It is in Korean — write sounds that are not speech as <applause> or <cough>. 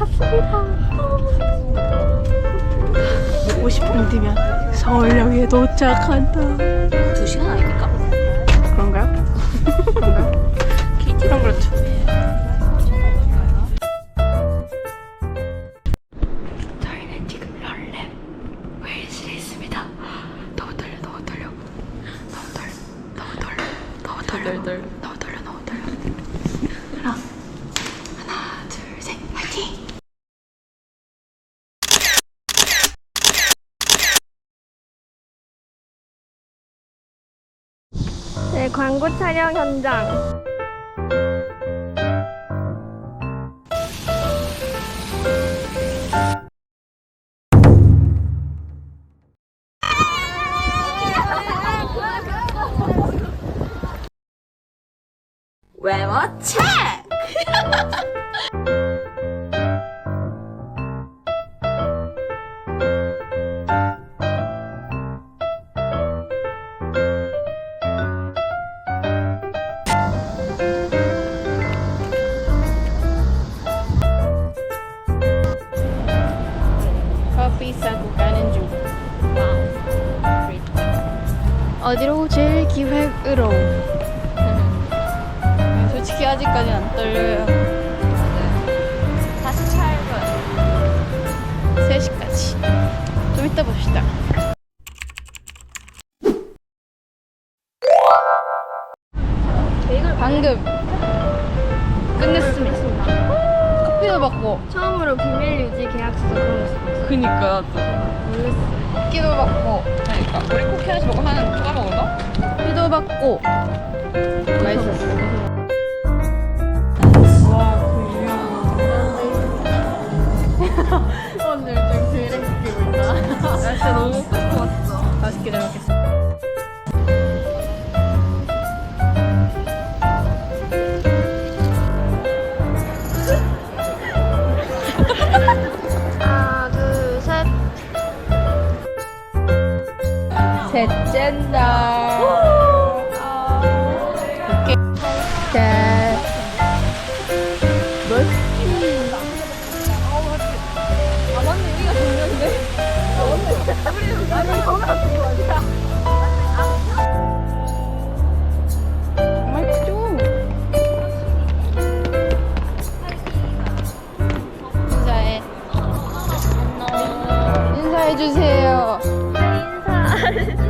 탔습니다. 50분 뒤면 서울역에 도착한다. 2시간 아닙니까? 그런가요? 그런가요? KT랑 그렇죠. 저희는 지금 럴렘 웨일스에 있습니다. 너무 떨려, 너무 떨려. 너무 떨려, 너무 떨려, 너무 떨려. 너무 떨려, 너무 떨려. 하나, 하나, 둘, 셋, 화이팅! 네, 광고 촬영 현장. 외모 <laughs> 싸고 가는 중. 어디로 제일 기획으로? 솔직히 아직까지는 안 떨려요. 48분 3시까지. 좀 이따 봅시다. 방금 끝냈습니다. 커피도 받고. 처음으로 비밀 유지 계약서 그런 거 썼어. 그니까 또. 몰랐어. 커피도 받고. 그러니까 우리 쿠키 하나씩 먹고 하나 추가 먹을까? 커피도 받고. 맛있었어. <laughs> 오늘 좀 드레스 끼고 있다. 날씨 너무 먹고 왔어. 맛있게 잘 먹겠습니다. 셋째 날. 오케이. 자. 마이크 좀. 인사해. 인사해 주세요. 프로